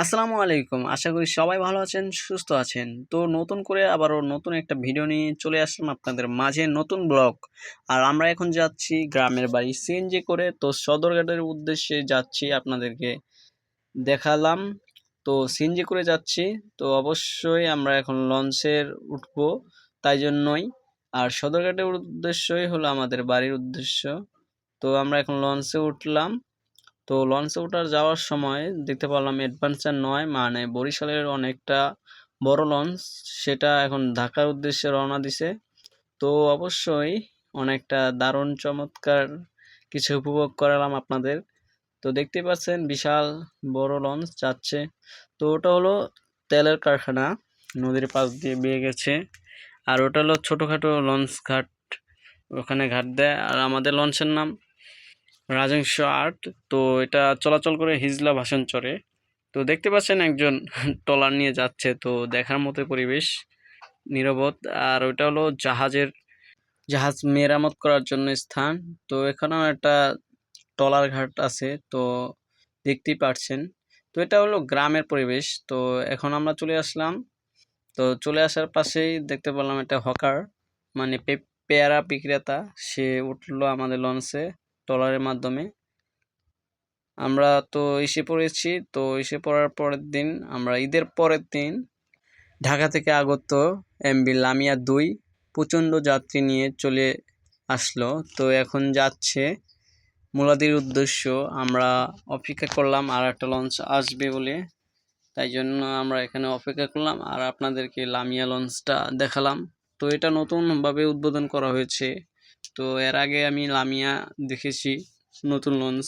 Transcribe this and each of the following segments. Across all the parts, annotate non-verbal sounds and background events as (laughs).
আসসালামু আলাইকুম। আশা করি সবাই ভালো আছেন, সুস্থ আছেন। তো নতুন করে আবারও নতুন একটা ভিডিও নিয়ে চলে আসলাম আপনাদের মাঝে নতুন ব্লগ। আর আমরা এখন যাচ্ছি গ্রামের বাড়ি সিএনজি করে। তো সদরঘাটের উদ্দেশ্যে যাচ্ছি আপনাদেরকে দেখালাম। তো সিএনজি করে যাচ্ছি। তো অবশ্যই আমরা এখন লঞ্চের উঠবো তাই জন্যই। আর সদরঘাটের উদ্দেশ্যই হলো আমাদের বাড়ির উদ্দেশ্য। তো আমরা এখন লঞ্চে উঠলাম। তো লঞ্চে ওঠার যাওয়ার সময় দেখতে পারলাম অ্যাডভেঞ্চার নয় মানে বরিশালের অনেকটা বড় লঞ্চ সেটা এখন ঢাকার উদ্দেশ্যে রওনা দিছে। তো অবশ্যই অনেকটা দারুণ, চমৎকার কিছু উপভোগ করালাম আপনাদের। তো দেখতে পাচ্ছেন বিশাল বড় লঞ্চ যাচ্ছে। তো ওটা হলো তেলের কারখানা, নদীর পাশ দিয়ে বেয়ে গেছে। আর ওটা হলো ছোটোখাটো লঞ্চ ঘাট, ওখানে ঘাট দেয়। আর আমাদের লঞ্চের নাম রাজংশ আর্ট তো এটা চলাচল করে হিজলা ভাষণ চড়ে তো দেখতে পাচ্ছেন একজন (laughs) ট্রলার নিয়ে যাচ্ছে। তো দেখার মতো পরিবেশ, নিরবত। আর ওটা হলো জাহাজের, জাহাজ মেরামত করার জন্য স্থান। তো এখানেও একটা ট্রলার ঘাট আছে। তো দেখতেই পাচ্ছেন তো এটা হলো গ্রামের পরিবেশ। তো এখন আমরা চলে আসলাম। তো চলে আসার পাশেই দেখতে পেলাম একটা হকার মানে পেয়ারা বিক্রেতা। সে উঠল আমাদের লঞ্চে। ট্রলারের মাধ্যমে। আমরা তো এসে পড়েছি, তো এসে পড়ার পরের দিন, আমরা ঈদের পরের দিন ঢাকা থেকে আগত এমবি লামিয়া দুই প্রচণ্ড যাত্রী নিয়ে চলে আসলো। তো এখন যাচ্ছে। মুলাদির উদ্দেশ্য, আমরা অপেক্ষা করলাম আর একটা লঞ্চ আসবে বলে। তাই জন্য আমরা এখানে অপেক্ষা করলাম আর আপনাদেরকে লামিয়া লঞ্চটা দেখালাম। তো এটা নতুনভাবে উদ্বোধন করা হয়েছে। তো এর আগে আমি লামিয়া দেখেছি, নতুন লঞ্চ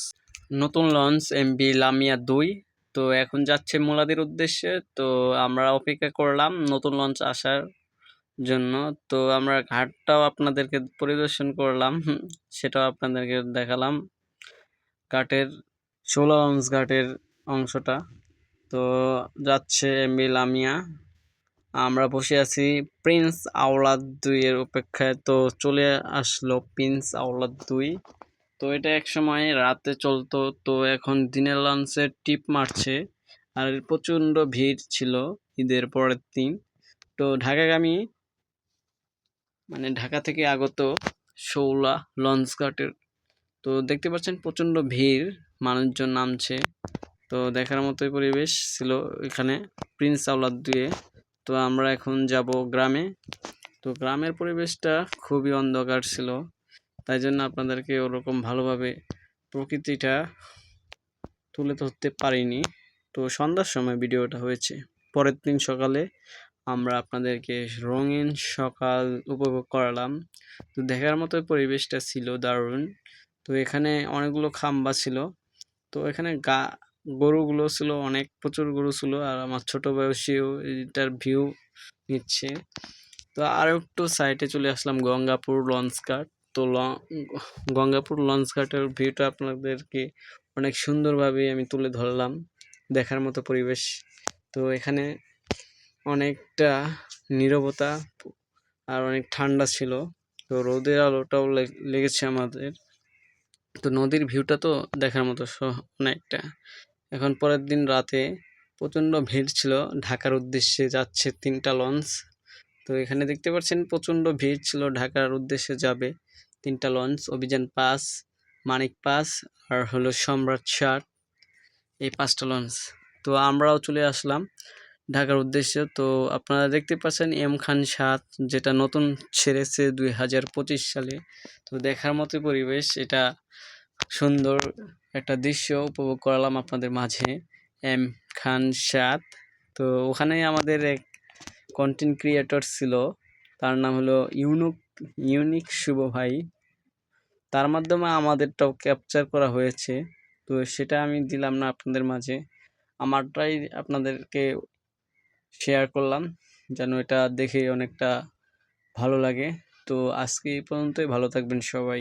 নতুন লঞ্চ এমবি লামিয়া দুই। তো এখন যাচ্ছে মুলাদির উদ্দেশ্যে, তো আমরা অপেক্ষা করলাম নতুন লঞ্চ আসার জন্য। তো আমরা ঘাটটাও আপনাদেরকে পরিদর্শন করলাম, সেটাও আপনাদেরকে দেখালাম। ঘাটের ষোলো লঞ্চ ঘাটের অংশটা। তো যাচ্ছে এমবি লামিয়া। আমরা বসে আছি প্রিন্স আওলাদ দুইয়ের অপেক্ষায়। তো চলে আসলো প্রিন্স আওলাদ দুই। তো এটা এক সময় রাতে চলতো, তো এখন দিনের লঞ্চে টিপ মারছে। আর প্রচণ্ড ভিড় ছিল ঈদের পরের দিন। তো ঢাকাগামী মানে ঢাকা থেকে আগত শৌলা লঞ্চ ঘাটের, তো দেখতে পাচ্ছেন প্রচণ্ড ভিড়, মানুষজন নামছে। তো দেখার মতোই পরিবেশ ছিল এখানে প্রিন্স আওলাদ দুয়ে তো আমরা এখন যাব গ্রামে। তো গ্রামের পরিবেশটা খুবই অন্ধকার ছিল, তাই জন্য আপনাদেরকে ওরকম ভালোভাবে প্রকৃতিটা তুলে ধরতে পারিনি। তো সন্ধ্যার সময় ভিডিওটা হয়েছে। পরের দিন সকালে আমরা আপনাদেরকে রঙিন সকাল উপভোগ করালাম। তো দেখার মতো পরিবেশটা ছিল দারুণ। তো এখানে অনেকগুলো খাম্বা ছিল। তো এখানে গা গরুগুলো ছিল, অনেক প্রচুর গরু ছিল আর আমার ছোট বয়সীও এটার ভিউ নিচ্ছে। তো আর একটু সাইডে চলে আসলাম, গঙ্গাপুর লঞ্চ ঘাট তো গঙ্গাপুর লঞ্চ ঘাটের ভিউটা আপনাদেরকে অনেক সুন্দরভাবে আমি তুলে ধরলাম, দেখার মতো পরিবেশ। তো এখানে অনেকটা নীরবতা আর অনেক ঠান্ডা ছিল। তো রোদের আলোটাও লেগ- লেগেছে আমাদের। তো নদীর ভিউটা তো দেখার মতো অনেকটা। এখন পরের দিন রাতে প্রচণ্ড ভিড় ছিল। ঢাকার উদ্দেশ্যে যাচ্ছে তিনটা লঞ্চ। তো এখানে দেখতে পাচ্ছেন প্রচণ্ড ভিড় ছিল। ঢাকার উদ্দেশ্যে যাবে তিনটা লঞ্চ, অভিযান পাস মানিক পাস আর হলো সম্রাট শার্ট এই পাঁচটা লঞ্চ। তো আমরাও চলে আসলাম ঢাকার উদ্দেশ্যে। তো আপনারা দেখতে পাচ্ছেন এম খান সাত, যেটা নতুন ছেড়েছে দুই হাজার পঁচিশ সালে। তো দেখার মতো পরিবেশ, এটা সুন্দর একটা দৃশ্য উপভোগ করালাম আপনাদের মাঝে। এম খান সাত তো ওখানে আমাদের এক কন্টেন্ট ক্রিয়েটর ছিল। তার নাম হলো ইউনুক, ইউনিক শুভ ভাই। তার মাধ্যমে আমাদেরটাও ক্যাপচার করা হয়েছে। তো সেটা আমি দিলাম না আপনাদের মাঝে। আমারটাই আপনাদেরকে শেয়ার করলাম, যেন এটা দেখে অনেকটা ভালো লাগে। তো আজকে এই পর্যন্তই, ভালো থাকবেন সবাই।